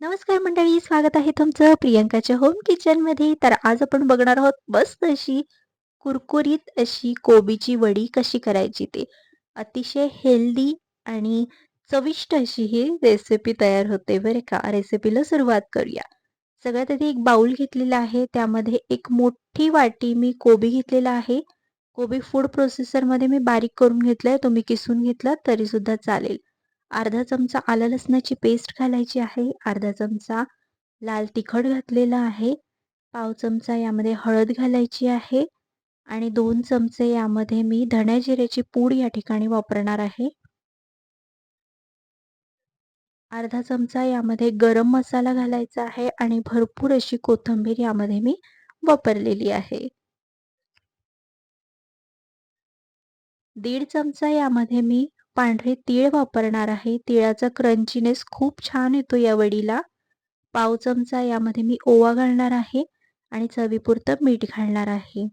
नमस्कार मंडळी, स्वागत आहे तुमचं प्रियंकाच्या होम किचनमध्ये. तर आज आपण बघणार आहोत मस्त अशी कुरकुरीत अशी कोबीची वडी कशी करायची ते. अतिशय हेल्दी आणि चविष्ट अशी ही रेसिपी तयार होते बरं का. रेसिपीला सुरुवात करूया. सगळ्यात आधी एक बाउल घेतलेला आहे. त्यामध्ये एक मोठी वाटी मी कोबी घेतलेला आहे. कोबी फूड प्रोसेसरमध्ये मी बारीक करून घेतलाय. तुम्ही किसून घेतला तरी सुद्धा चालेल. अर्धा चमचा आलं लसणाची पेस्ट घालायची आहे. अर्धा चमचा लाल तिखट घातलेला आहे. पाव चमचा यामध्ये हळद घालायची आहे. आणि दोन चमचे यामध्ये मी धण्या जिऱ्याची पूड या ठिकाणी वापरणार आहे. अर्धा चमचा यामध्ये गरम मसाला घालायचा आहे आणि भरपूर अशी कोथिंबीर यामध्ये मी वापरलेली आहे. दीड चमचा यामध्ये मी पांढरे तीळ वापरणार आहे. तिळाचा क्रंचीनेस खूप छान येतो या वडीला. पाव चमचा यामध्ये मी ओवा घालणार आहे आणि चवीपुरतं मीठ घालणार आहे.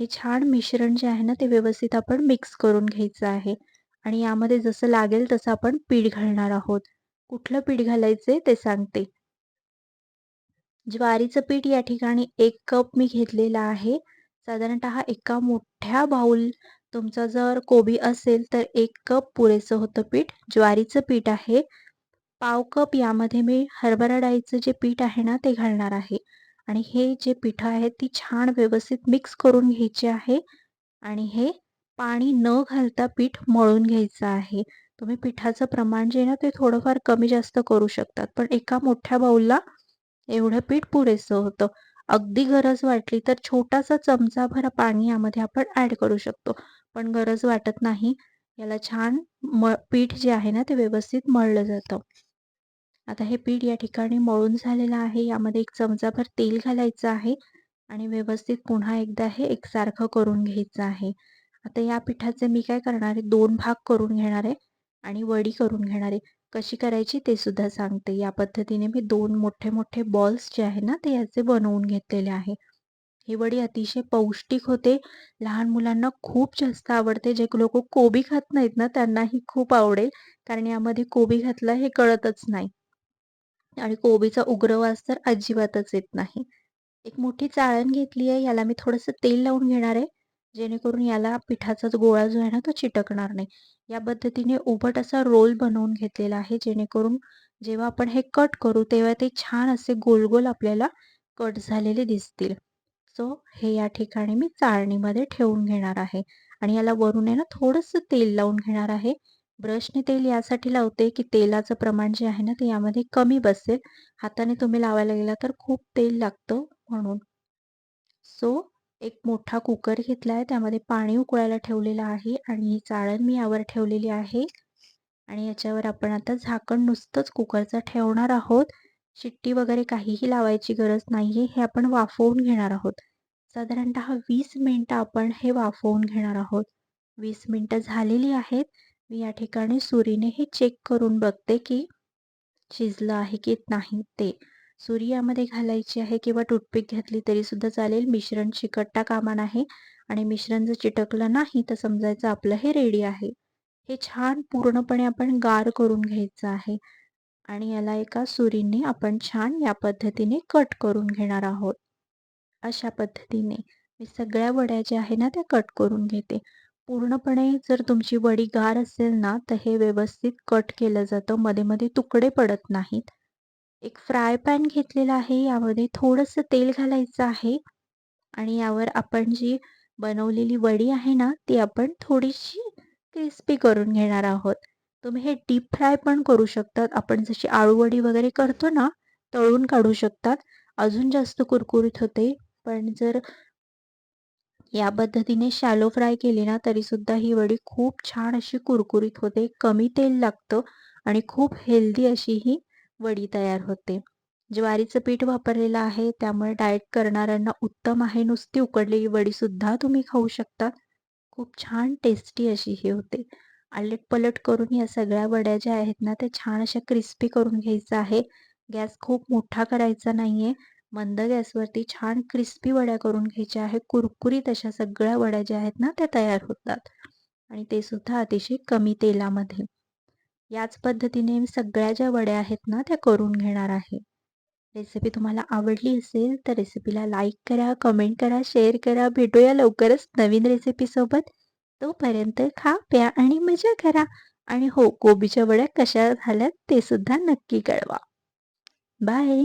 हे छान मिश्रण जे आहे ना ते व्यवस्थित आपण मिक्स करून घ्यायचं आहे. आणि यामध्ये जसं लागेल तसं आपण पीठ घालणार आहोत. कुठलं पीठ घालायचं ते सांगते. ज्वारीचं पीठ या ठिकाणी एक कप मी घेतलेला आहे. साधारणतः एका मोठ्या बाउल तुमचा जर कोबी असेल तर एक कप पुरेसं होतं पीठ ज्वारीचं पीठ आहे. पाव कप यामध्ये मी हरभरा डाळीचं जे पीठ आहे ना ते घालणार आहे. आणि हे जे पिठं आहेत ती छान व्यवस्थित मिक्स करून घ्यायची आहे. आणि हे पाणी न घालता पीठ मळून घ्यायचं आहे. तुम्ही पिठाचं प्रमाण जे ना ते थोडंफार कमी जास्त करू शकतात. पण एका मोठ्या बाऊलला एवढं पीठ पुरेसं होतं. अगदी गरज वाटली तर छोटासा चमचाभर पाणी यामध्ये आपण ऍड करू शकतो. पण गरज वाटत नाही. याला छान म पीठ जे आहे ना ते व्यवस्थित मळलं जातं. आता हे पीठ या ठिकाणी मळून झालेलं आहे. यामध्ये एक चमचाभर तेल घालायचं आहे आणि व्यवस्थित पुन्हा एकदा हे एकसारखं करून घ्यायचं आहे. आता या पिठाचे मी काय करणार आहे? दोन भाग करून घेणार आहे आणि वडी करून घेणार आहे. कशी करायची ते सुद्धा सांगते. या पद्धतीने मी दोन मोठे मोठे बॉल्स जे आहे ना ते याचे बनवून घेतलेले आहे. ही वडी अतिशय पौष्टिक होते. लहान मुलांना खूप जास्त आवडते. जे लोक कोबी खात नाहीत ना त्यांनाही खूप आवडेल. कारण यामध्ये कोबी घातला हे कळतच नाही. आणि कोबीचा उग्रवास तर अजिबातच येत नाही. एक मोठी चाळण घेतली आहे याला मी थोडंसं तेल लावून घेणार आहे. जेणेकरून याला पिठाचा गोळा जो आहे ना तो चिटकणार नाही. या पद्धतीने उबट असा रोल बनवून घेतलेला आहे जेणेकरून जेव्हा आपण हे कट करू तेव्हा ते छान असे गोल गोल आपल्याला कट झालेले दिसतील. सो हे या ठिकाणी मी चाळणीमध्ये ठेवून घेणार आहे. आणि याला वरून आहे ना थोडंसं तेल लावून घेणार आहे. ब्रशने तेल यासाठी लावते की तेलाचं प्रमाण जे आहे ना ते यामध्ये कमी बसेल. हाताने तुम्ही लावायला गेला तर खूप तेल लागतं म्हणून. सो एक मोठा कुकर घेतला आहे त्यामध्ये पाणी उकळायला ठेवलेलं आहे आणि ही चाळण मी यावर ठेवलेली आहे. आणि याच्यावर आपण आता झाकण नुसतंच कुकरचं ठेवणार आहोत. शिट्टी वगैरे काहीही लावायची गरज नाहीये हे आपण वाफवून घेणार आहोत. साधारणतः वीस मिनटं आपण हे वाफवून घेणार आहोत. वीस मिनटं झालेली आहेत. मी या ठिकाणी सुरीने हे चेक करून बघते की शिजलं आहे की नाही ते. सुरी यामध्ये घालायची आहे किंवा टूथपिक घेतली तरी सुद्धा चालेल. मिश्रण चिकटता कामा नाही आणि मिश्रण जर चिटकलं नाही तर समजायचं आपलं हे रेडी आहे. हे छान पूर्णपणे आपण गार करून घ्यायचं आहे आणि याला एका सुरीने आपण छान या पद्धतीने कट करून घेणार आहोत. अशा पद्धतीने मी सगळ्या वड्या ज्या आहे ना त्या कट करून घेते. पूर्णपणे जर तुमची वडी गार असेल ना तर हे व्यवस्थित कट केलं जातं. मध्ये मध्ये तुकडे पडत नाहीत. एक फ्राय पॅन घेतलेला आहे यामध्ये थोडंसं तेल घालायचं आहे. आणि यावर आपण जी बनवलेली वडी आहे ना ती आपण थोडीशी क्रिस्पी करून घेणार आहोत. तुम्ही हे डीप फ्राय पण करू शकतात. आपण जशी आळूवडी वगैरे करतो ना तळून काढू शकतात. अजून जास्त कुरकुरीत होते. पण जर या पद्धतीने शॅलो फ्राय केली ना तरी सुद्धा ही वडी खूप छान अशी कुरकुरीत होते. कमी तेल लागतं आणि खूप हेल्दी अशी ही वडी तयार होते. ज्वारीचं पीठ वापरलेलं आहे त्यामुळे डाएट करणाऱ्यांना उत्तम आहे. नुसती उकडलेली वडी सुद्धा तुम्ही खाऊ शकता. खूप छान टेस्टी अशी ही होते. आलट पलट करून या सगळ्या वड्या ज्या आहेत ना त्या छान अशा क्रिस्पी करून घ्यायचं आहे. गॅस खूप मोठा करायचा नाहीये. मंद गॅसवरती छान क्रिस्पी वड्या करून घ्यायच्या आहे कुरकुरीत अशा सगळ्या वड्या ज्या आहेत ना त्या तयार होतात. आणि ते सुद्धा अतिशय कमी तेलामध्ये. याच पद्धतीने मी सगळ्या ज्या वड्या आहेत ना त्या करून घेणार आहे. रेसिपी तुम्हाला आवडली असेल तर रेसिपीला लाईक करा कमेंट करा शेअर करा. भेटूया लवकरच नवीन रेसिपीसोबत तोपर्यंत खा प्या आणि मजा करा. आणि हो कोबीच्या वड्या कशा झाल्यात ते सुद्धा नक्की कळवा. बाय